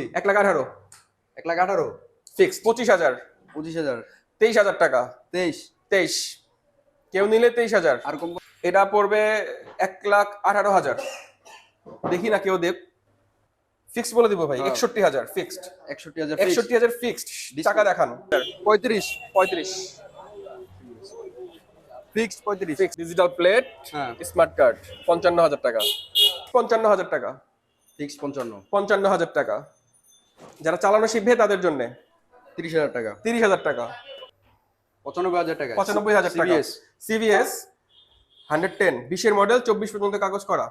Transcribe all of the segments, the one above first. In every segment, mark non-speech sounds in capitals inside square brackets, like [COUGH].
B এক লাখ আঠারো। এক লাখ আঠারো। ফিক্স পঁচিশ হাজার। পঁচিশ হাজার। তেইশ হাজার টাকা। তেইশ। তেইশ। কেউ নিলে তেইশ হাজার। আর কম এটা পড়বে এক লাখ আঠারো হাজার। দেখি না কেউ দেব। ফিক্সড বলে দিব ভাই হ্যাঁ। একষট্টি হাজার ফিক্সড একষট্টি হাজার একষট্টি হাজার ফিক্সড টাকা দেখান। পঁয়ত্রিশ। পঁয়ত্রিশ। ফিক্স পঁয়ত্রিশ। Fix digital plate smart card পঞ্চান্ন হাজার টাকা। পঞ্চান্ন হাজার টাকা। ফিক্স পঞ্চান্ন। পঞ্চান্ন হাজার টাকা। যারা চালানো শিখবে তাদের জন্য। তিরিশ হাজার টাকা। তিরিশ হাজার টাকা। পঁচানব্বই হাজার টাকা। পঁচানব্বই হাজার টাকা। Hundred ten. বিশের মডেল চব্বিশ পর্যন্ত কাগজ করা।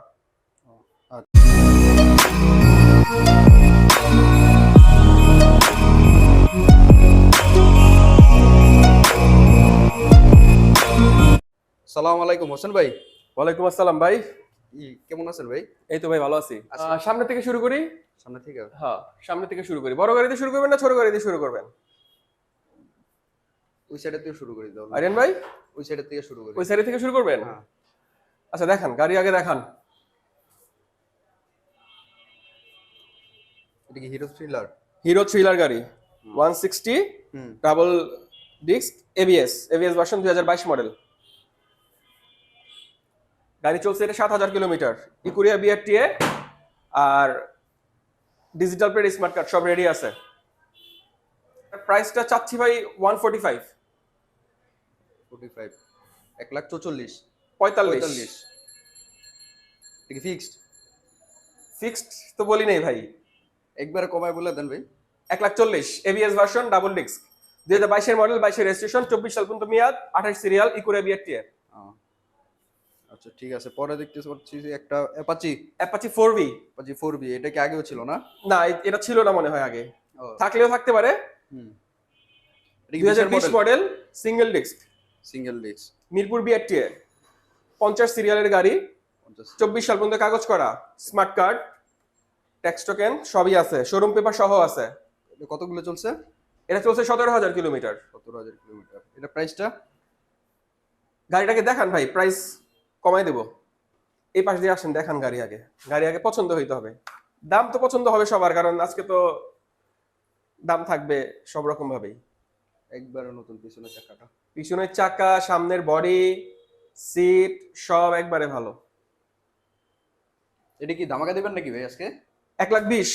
সালাম আলাইকুম হোসেন ভাই। ওয়ালাইকুম আসসালাম ভাই। কেমন আছেন ভাই? এই তো ভাই ভালো আছি। আছি। সামনে থেকে শুরু করি? সামনে থেকে? হ্যাঁ সামনে থেকে শুরু করি। বড় গাড়িতে শুরু করবেন না ছোট গাড়িতে শুরু করবেন? ওই সাইডের থেকে শুরু করি তাহলে। আরিয়ান ভাই? ওই সাইডের থেকে শুরু করি। ওই সাইড থেকে শুরু করবেন? হ্যাঁ। আচ্ছা দেখান গাড়ি আগে দেখান। এটা কি হিরো থ্রিলার হিরো থ্রিলার গাড়ি। One sixty hmm. Double disc ABS ABS version দুই হাজার বাইশ মডেল গাড়ি চলছে এটা সাত হাজার কিলোমিটার। ইকুরিয়া বিআরটিএ আর ডিজিটাল প্লেট স্মার্ট কার্ড সব রেডি আছে। প্রাইসটা চাচ্ছি ভাই one forty five. Forty five. এক লাখ চৌচল্লিশ। পঁয়তাল্লিশ। ফিক্সড ফিক্সড তো বলি নেই ভাই। একবারে কমায় বলে দেন ভাই। এক লাখ চল্লিশ। এবিএস ভার্সন ডাবল ডিস্ক দুই হাজার বাইশের মডেল বাইশের রেজিস্ট্রেশন চব্বিশ সাল পর্যন্ত মেয়াদ আঠাশ সিরিয়াল ইকুরিয়া বিআরটিএ। আহ, আচ্ছা ঠিক আছে। পরে দেখতে পাচ্ছি যে একটা Apache Apache four V Apache four V এটা কি আগেও ছিল না? না এটা ছিল না মনে হয় আগে। থাকলেও থাকতে পারে। হুম। দুই হাজার বিশ model single disc single disc Mirpur BRTA পঞ্চাশ সিরিয়ালের গাড়ি। চব্বিশ সাল পর্যন্ত কাগজ করা। স্মার্ট কার্ড ট্যাক্স টোকেন সবই আছে। শোরুম পেপার সহ আছে। কতগুলো চলছে? এটা চলছে সতেরো হাজার কিলোমিটার। সতেরো হাজার কিলোমিটার। এটা প্রাইসটা গাড়িটাকে দেখান ভাই প্রাইস কমাই দেবো। এই পাশ দিয়ে আসেন দেখান গাড়ি আগে। গাড়ি আগে পছন্দ হইতে হবে। দাম তো পছন্দ হবে সবার কারণ আজকে তো দাম থাকবে সব রকম ভাবেই একবারে নতুন পিছনের চাকাটা। পিছনের চাকা সামনের বডি সিট সব একবারে ভালো। এটা কি ধামাকা দেবেন নাকি ভাই আজকে? এক লাখ বিশ।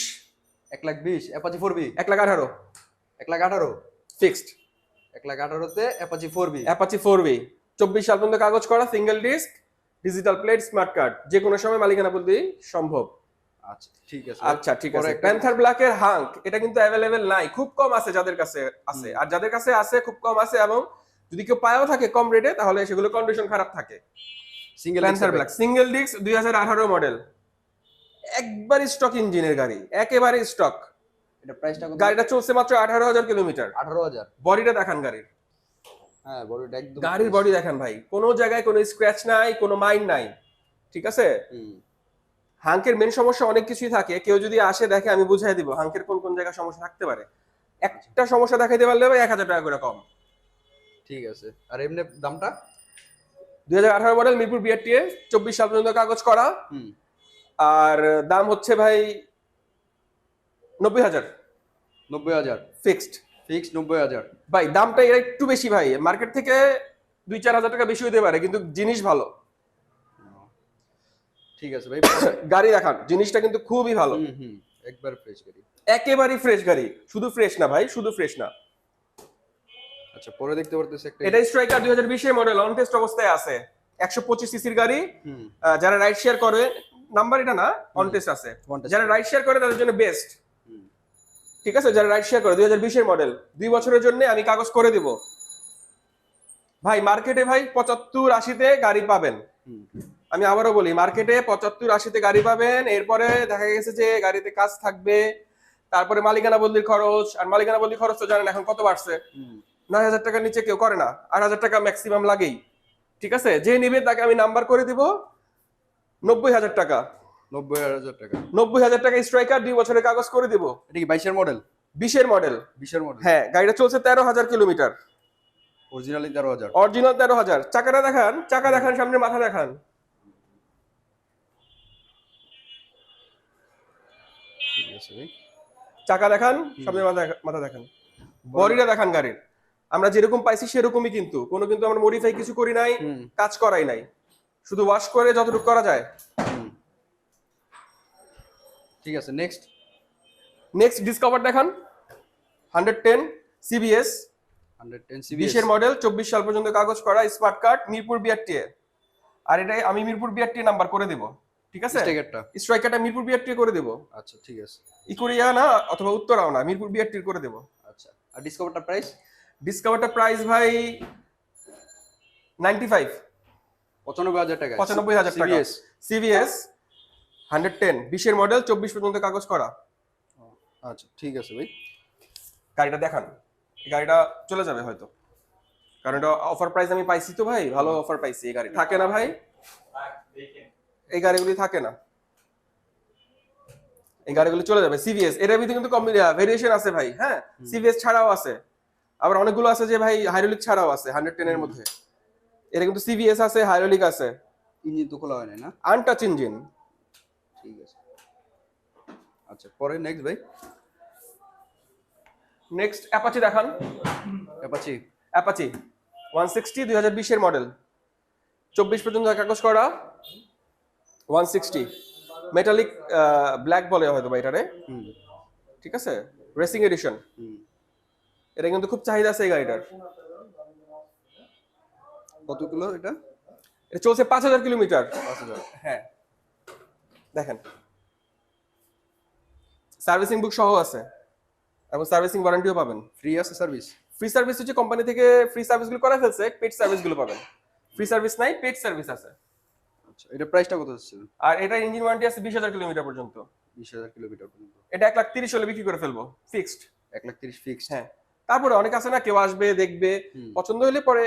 এক লাখ বিশ অ্যাপাচি ফোর বি এক লাখ আঠারো। এক লাখ আঠারো? ফিক্সড এক লাখ আঠারোতে Apache four V Apache four V চব্বিশ সাল পর্যন্ত কাগজ করা single disc digital plate smart card যে কোনো সময় মালিকানা বলতেই সম্ভব। আচ্ছা ঠিক আছে। আচ্ছা ঠিক আছে। প্যান্থার ব্ল্যাকের হাঙ্ক এটা কিন্তু অ্যাভেলেবেল নাই খুব কম আছে যাদের কাছে আছে। আর যাদের কাছে আছে খুব কম আছে এবং যদি কেউ পায়ও থাকে কম রেটে তাহলে সেগুলো কন্ডিশন খারাপ থাকে। Single Panther black single disc দুই হাজার আঠারো মডেল একবার স্টক ইঞ্জিনের গাড়ি একেবারে স্টক এটা প্রাইসটা গাড়িটা চলছে মাত্র আঠারো হাজার কিলোমিটার। আঠারো হাজার। বডিটা দেখান গাড়ির। হ্যাঁ বডিটা একদম গাড়ির বডি দেখেন ভাই কোনো জায়গায় কোনো স্ক্র্যাচ নাই কোনো মাইন নাই ঠিক আছে? হাঙ্কের মেন সমস্যা অনেক কিছুই থাকে কেউ যদি আসে দেখে আমি বুঝাই দিব হাঙ্কের কোন কোন জায়গায় সমস্যা থাকতে পারে। একটা সমস্যা দেখাইতে পারলে ভাই এক হাজার টাকা করে কম। ঠিক আছে। আর এমনি দামটা? দুই হাজার আঠারো মডেল মিরপুর বিআরটিএ চব্বিশ সাল পর্যন্ত কাগজ করা। হুম। আর দাম হচ্ছে ভাই নব্বই হাজার। নব্বই হাজার। ফিক্সড ফিক্স নব্বই হাজার। ভাই দামটা এর একটু বেশি ভাই। মার্কেট থেকে দুই চার হাজার টাকা বেশি হতে পারে কিন্তু জিনিস ভালো। ঠিক আছে ভাই [COUGHS] গাড়ি দেখান জিনিসটা কিন্তু খুবই ভালো। একবার ফ্রেশ গাড়ি। একেবারেই ফ্রেশ গাড়ি শুধু ফ্রেশ না ভাই শুধু ফ্রেশ না। আচ্ছা পরে দেখতে পারতেছি একটা এটা স্ট্রাইকার দুই হাজার বিশের মডেল অন টেস্ট অবস্থায় আছে। একশো পঁচিশ সিসির গাড়ি যারা রাইড শেয়ার করে নাম্বার এটা না অন টেস্ট আছে। যারা রাইড শেয়ার করে তাদের জন্য বেস্ট ঠিক আছে? যারা রাইড শেয়ার করে দুই হাজার বিশের মডেল দুই বছরের জন্য আমি কাগজ করে দিব। ভাই মার্কেটে ভাই পঁচাত্তর আশিতে গাড়ি পাবেন। আমি আবারও বলি মার্কেটে পঁচাত্তর আশিতে গাড়ি পাবেন এরপরে দেখা গেছে যে গাড়িতে কাজ থাকবে তারপরে মালিকানা বদলির খরচ আর মালিকানা বদলির খরচ তো জানেন এখন কত বাড়ছে। নয় হাজার টাকার নিচে কেউ করে না আট হাজার টাকা ম্যাক্সিমাম লাগেই। ঠিক আছে? যে নিবে তাকে আমি নাম্বার করে দিব নব্বই হাজার টাকা। নব্বই হাজার টাকা। নব্বই হাজার টাকা স্ট্রাইকার দুই বছরের কাগজ করে দিব। এটা কি বাইশের মডেল? বিশের মডেল। বিশের মডেল। হ্যাঁ গাড়িটা চলছে তেরো হাজার কিলোমিটার। অরিজিনালি তেরো হাজার। অরিজিনাল তেরো হাজার। চাকাটা দেখান চাকা দেখান সামনে মাথা দেখান। ঠিক আছে চাকা দেখান সামনে মাথা দেখান। বডিটা দেখান গাড়ির। আমরা যেরকম পাইছি সেরকমই কিন্তু। কোনো কিন্তু আমরা মডিফাই কিছু করি নাই কাজ করাই নাই। শুধু ওয়াশ করে যতটুকু করা যায়। ঠিক আছে নেক্সট নেক্সট ডিসকভার দেখান। Hundred ten CBS hundred ten CB বিশের মডেল চব্বিশ সাল পর্যন্ত কাগজ করা স্মার্ট কার্ড মিরপুর বিআরটি আর এটাই আমি মিরপুর বিআরটি নাম্বার করে দেব। ঠিক আছে? স্টিকারটা স্ট্রাইকারটা মিরপুর বিআরটি করে দেব। আচ্ছা ঠিক আছে। ইকুরিয়া না অথবা উত্তরাও না মিরপুর বিআরটি করে দেব। আচ্ছা আর ডিসকভারটা প্রাইস ডিসকাভারটা প্রাইস ভাই নাইনটি ফাইভ পঁচানব্বই হাজার টাকা পঁচানব্বই হাজার টাকা। সিভিএস হান্ড্রেড টেন বিশের মডেল চব্বিশ পর্যন্ত কাগজ করা। আচ্ছা ঠিক আছে ভাই। গাড়িটা দেখান। এই গাড়িটা চলে যাবে হয়তো। কারণ এটা অফার প্রাইস আমি পাইছি তো ভাই ভালো অফার পাইছি এই গাড়ি থাকে না ভাই? এই গাড়িগুলি থাকে না। এই গাড়িগুলি চলে যাবে। সিভিএস এটার ভিতরে কিন্তু ভেরিয়েশন আছে ভাই হ্যাঁ? সিভিএস ছাড়াও আছে। আবার অনেকগুলো আছে যে ভাই হাইড্রোলিক ছাড়াও আছে হান্ড্রেড টেনের মধ্যে। এটা কিন্তু সিভিএস আছে হাইড্রোলিক আছে। ইঞ্জিন তো খোলা হয় না? আনটাচ ইঞ্জিন ঠিক আছে। আচ্ছা পরে নেক্সট ভাই। নেক্সট অ্যাপাচি দেখান। অ্যাপাচি অ্যাপাচি ওয়ান সিক্সটি দুই হাজার বিশের মডেল চব্বিশ পর্যন্ত কাগজ করা। ওয়ান সিক্সটি মেটালিক ব্ল্যাক বলে হয়তো বা এটারে। ঠিক আছে? রেসিং এডিশন এটা কিন্তু খুব চাহিদা আছে এই গাড়িটার। কত কিলো এটা? এটা চলছে পাঁচ হাজার কিলোমিটার। পাঁচ হাজার হ্যাঁ। দেখেন। সার্ভিসিং বুক সহ আছে। এবং সার্ভিসিং ওয়ারেন্টিও পাবেন। ফ্রি আছে সার্ভিস ফ্রি সার্ভিস হচ্ছে কোম্পানি থেকে ফ্রি সার্ভিসগুলো করে ফেলছে পেড সার্ভিসগুলো পাবেন। ফ্রি সার্ভিস নাই পেড সার্ভিস আছে। আচ্ছা এটা প্রাইসটা কত হচ্ছে আর এটা ইঞ্জিন ওয়ারেন্টি আছে বিশ হাজার কিলোমিটার পর্যন্ত। বিশ হাজার কিলোমিটার পর্যন্ত। এটা এক লাখ তিরিশ হলে বিক্রি করে ফেলব ফিক্সড এক লাখ তিরিশ ফিক্সড হ্যাঁ। তারপরে অনেক আছে না কেউ আসবে দেখবে। পছন্দ হলে পরে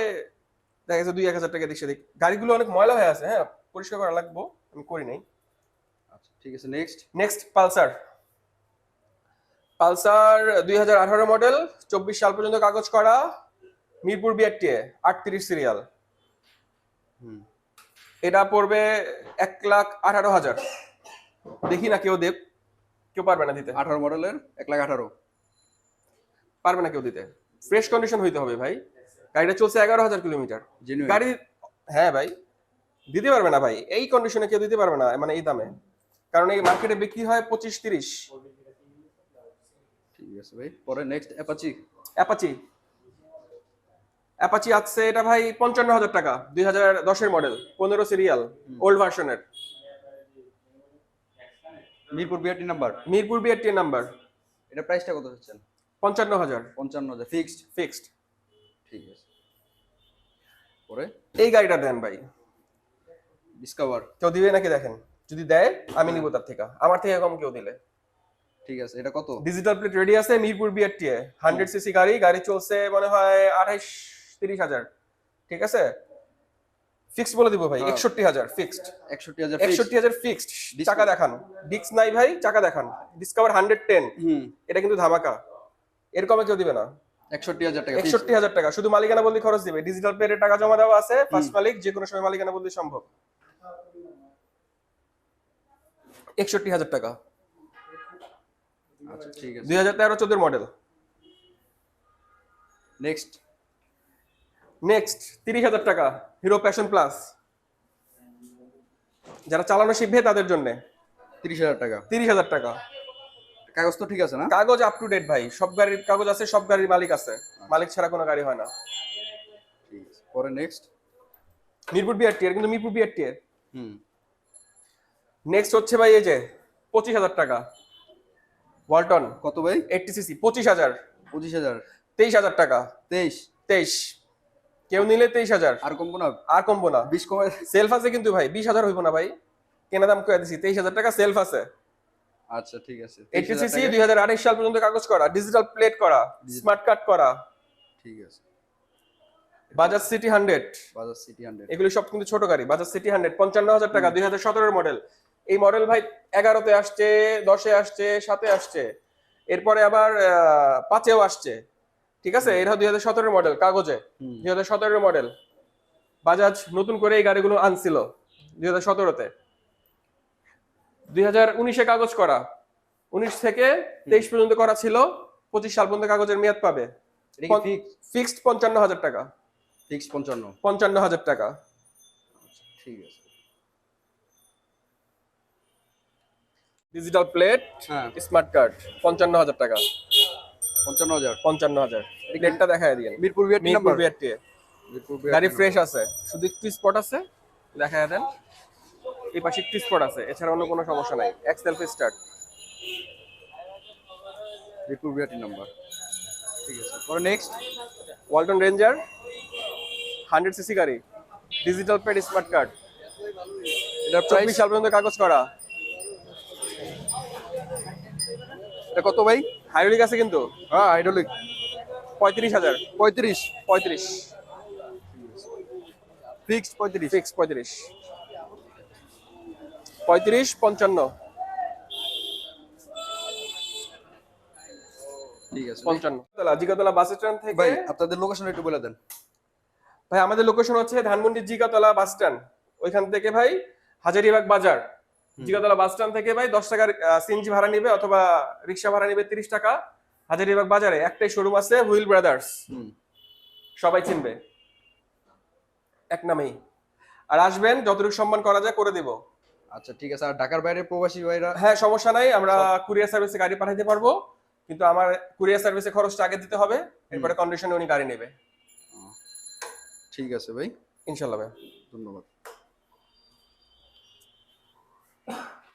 দেখা যাচ্ছে দুই এক হাজার টাকা দেখছে দেখ গাড়িগুলো অনেক ময়লা হয়ে আছে হ্যাঁ পরিষ্কার করা লাগবো আমি করি নাই। ঠিক আছে নেক্সট নেক্সট পালসার। পালসার দুই হাজার আঠারো মডেল চব্বিশ সাল পর্যন্ত কাগজ করা মিরপুর বিআরটিএ আটত্রিশ সিরিয়াল এটা পড়বে এক লাখ আঠারো হাজার। দেখি না কেউ দেব কেউ পারবে না দিতে। আঠারো মডেলের এক লাখ আঠারো। পারবে না কেউ দিতে। ফ্রেশ কন্ডিশন হইতে হবে ভাই। গাড়িটা চলছে এগারো হাজার কিলোমিটার গাড়ি হ্যাঁ ভাই দিতে পারবে না ভাই। এই কন্ডিশনে কেউ দিতে পারবে না মানে এই দামে। কারণ এই মার্কেটে বিক্রি হয় পঁচিশ তিরিশ। ঠিক আছে ভাই পরে নেক্সট অ্যাপাচি অ্যাপাচি অ্যাপাচি আছে এটা ভাই পঞ্চান্ন হাজার টাকা দুই হাজার দশের মডেল পনেরো সিরিয়াল ওল্ড ভার্সনের Mirpur BRT number Mirpur BRT number এটা প্রাইসটা কত হচ্ছেন? পঞ্চান্ন হাজার। পঞ্চান্ন হাজার ফিক্সড ফিক্সড ঠিক আছে। পরে? এই গাড়িটা দেন ভাই। ডিসকভার কেউ দিবে নাকি দেখেন? যদি দেয় আমি নিব তার থেকে। আমার থেকে কম কেউ দিলে। ঠিক আছে এটা কত? ডিজিটাল প্লেট রেডি আছে মিরপুর বিআরটিএ হান্ড্রেড সিসি গাড়ি গাড়ি চলছে মনে হয় আঠাইশ তিরিশ হাজার। ঠিক আছে? ফিক্সড বলে দিব ভাই হ্যাঁ। একষট্টি হাজার ফিক্সড একষট্টি হাজার একষট্টি হাজার ফিক্সড চাকা দেখান। ডিস্ক নাই ভাই চাকা দেখান। ডিসকভার হান্ড্রেড টেন এটা কিন্তু ধামাকা। এর কমে কেউ দিবে না। একষট্টি হাজার টাকা একষট্টি হাজার টাকা। শুধু মালিকানা বললে খরচ দিবে। ডিজিটাল প্লেটের টাকা জমা দেওয়া আছে ফার্স্ট মালিক যে কোনো সময় মালিকানা বললে সম্ভব। একষট্টি হাজার টাকা। আচ্ছা ঠিক আছে। দুই হাজার তেরো চোদ্দের মডেল। নেক্সট নেক্সট তিরিশ হাজার টাকা হিরো প্যাশন প্লাস যারা চালানো শিখবে তাদের জন্য। তিরিশ হাজার টাকা। তিরিশ হাজার টাকা। কাগজ তো ঠিক আছে না? কাগজ আপ টু ডেট ভাই। সব গাড়ির কাগজ আছে সব গাড়ির মালিক আছে। মালিক ছাড়া কোনো গাড়ি হয় না। ঠিক পরে নেক্সট মিরপুর বিআরটি এর কিন্তু মিরপুর বিআরটি এর হুম। নেক্সট হচ্ছে ভাই এই যে পঁচিশ হাজার টাকা। ওয়ালটন কত ভাই? এইটটি সিসি পঁচিশ হাজার। পঁচিশ হাজার। তেইশ হাজার টাকা। তেইশ। তেইশ। কেউ নিলে তেইশ হাজার। আর কমবো না? আর কমবো না। বিশ কমে সেলফ আছে কিন্তু ভাই বিশ হাজার হইবো না ভাই। কেনা দাম কয়ে দিছি তেইশ হাজার টাকা সেলফ আছে। আচ্ছা ঠিক আছে। এইটটি সিসি দুই হাজার আঠাইশ সাল পর্যন্ত কাগজ করা ডিজিটাল প্লেট করা স্মার্ট কার্ড করা। ঠিক আছে। Bajaj CT hundred Bajaj CT hundred এগুলি সব কিন্তু ছোট গাড়ি। বাজাজ সিটি হান্ড্রেড পঞ্চান্ন হাজার টাকা দুই হাজার সতেরোর মডেল এই মডেল ভাই এগারোতে আসছে দশে আসছে সাতে আসছে এরপরে আবার পাঁচেও আসছে ঠিক আছে? এটা দুই হাজার সতেরোর মডেল কাগজে। দুই হাজার সতেরোর মডেল বাজাজ নতুন করে এই গাড়িগুলো আনছিল দুই হাজার সতেরোতে। দুই হাজার উনিশে কাগজ করা উনিশ থেকে তেইশ পর্যন্ত করা ছিল পঁচিশ সাল পর্যন্ত কাগজের মেয়াদ পাবে। ফিক্সড পঞ্চান্ন হাজার টাকা। ফিক্স পঞ্চান্ন। পঞ্চান্ন হাজার টাকা। ঠিক আছে। ডিজিটাল প্লেট হ্যাঁ। স্মার্ট কার্ড পঞ্চান্ন হাজার টাকা। পঞ্চান্ন হাজার। পঞ্চান্ন হাজার। প্লেটটা দেখায় দিন মিরপুর মিরপুর বিআরটি গাড়ি ফ্রেশ আছে। শুধু একটু স্পট আছে। দেখায় দেন। এই পাশে একটু স্পট আছে। এছাড়া অন্য কোনো সমস্যা নাই। এক self start Mirpur BRT number ঠিক আছে। পরে next Walton Ranger hundred CC গাড়ি। ডিজিটাল পেড স্মার্ট কার্ড এটা চব্বিশ প্রাইস সাল পর্যন্ত কাগজ করা। এটা কত ভাই? হাইড্রোলিক আছে কিন্তু। হ্যাঁ হাইড্রোলিক। পঁয়ত্রিশ হাজার। পঁয়ত্রিশ। পঁয়ত্রিশ। ফিক্সড পঁয়ত্রিশ। ফিক্স পঁয়ত্রিশ। পঁয়ত্রিশ পঞ্চান্ন। ঠিক আছে। পঞ্চান্ন। জিগাতলা বাস স্ট্যান্ড থেকে ভাই আপনাদের লোকেশন একটু বলে দেন। ভাই আমাদের লোকেশন হচ্ছে ধানমন্ডি জিগাতলা বাস স্ট্যান্ড। ওইখান থেকে ভাই হাজারিবাগ বাজার। জিগাতলা বাস স্ট্যান্ড থেকে ভাই দশ টাকার সিএনজি ভাড়া নিবে অথবা রিক্সা ভাড়া নিবে তিরিশ টাকা। হাজারিবাগ বাজারে একটাই শোরুম আছে হুইল ব্রাদার্স। সবাই চিনবে। এক নামেই। আর আসবেন যতটুকু সম্মান করা যায় করে দেব। আচ্ছা ঠিক আছে। আর ঢাকার বাইরে প্রবাসী ভাইরা? হ্যাঁ সমস্যা নাই আমরা কুরিয়ার সার্ভিসে গাড়ি পাঠাইতে পারব। কিন্তু আমার কুরিয়ার সার্ভিসে খরচটা আগে দিতে হবে। এরপরে কন্ডিশনে উনি গাড়ি নেবে। ঠিক আছে ভাই। ইনশাল্লাহ ভাই। ধন্যবাদ।